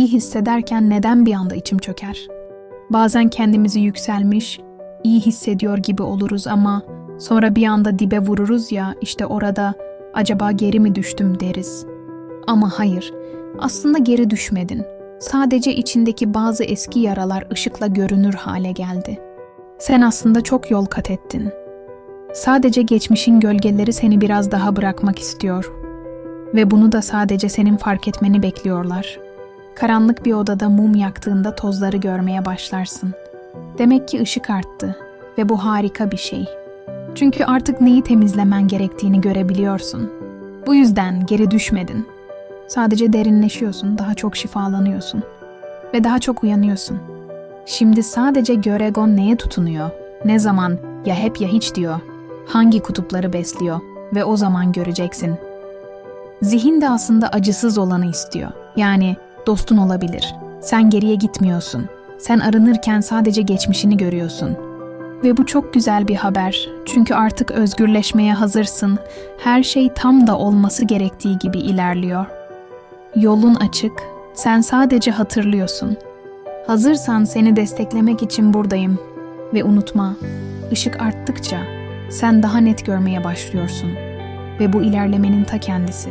iyi hissederken neden bir anda içim çöker? Bazen kendimizi yükselmiş, iyi hissediyor gibi oluruz ama sonra bir anda dibe vururuz ya işte orada acaba geri mi düştüm deriz. Ama hayır, aslında geri düşmedin. Sadece içindeki bazı eski yaralar ışıkla görünür hale geldi. Sen aslında çok yol kat ettin. Sadece geçmişin gölgeleri seni biraz daha bırakmak istiyor. Ve bunu da sadece senin fark etmeni bekliyorlar. Karanlık bir odada mum yaktığında tozları görmeye başlarsın. Demek ki ışık arttı ve bu harika bir şey. Çünkü artık neyi temizlemen gerektiğini görebiliyorsun. Bu yüzden geri düşmedin. Sadece derinleşiyorsun, daha çok şifalanıyorsun ve daha çok uyanıyorsun. Şimdi sadece Göregon neye tutunuyor? Ne zaman ya hep ya hiç diyor. Hangi kutupları besliyor ve o zaman göreceksin. Zihin de aslında acısız olanı istiyor. Yani dostun olabilir. Sen geriye gitmiyorsun. Sen arınırken sadece geçmişini görüyorsun. Ve bu çok güzel bir haber. Çünkü artık özgürleşmeye hazırsın. Her şey tam da olması gerektiği gibi ilerliyor. Yolun açık. Sen sadece hatırlıyorsun. Hazırsan seni desteklemek için buradayım. Ve unutma, ışık arttıkça sen daha net görmeye başlıyorsun. Ve bu ilerlemenin ta kendisi.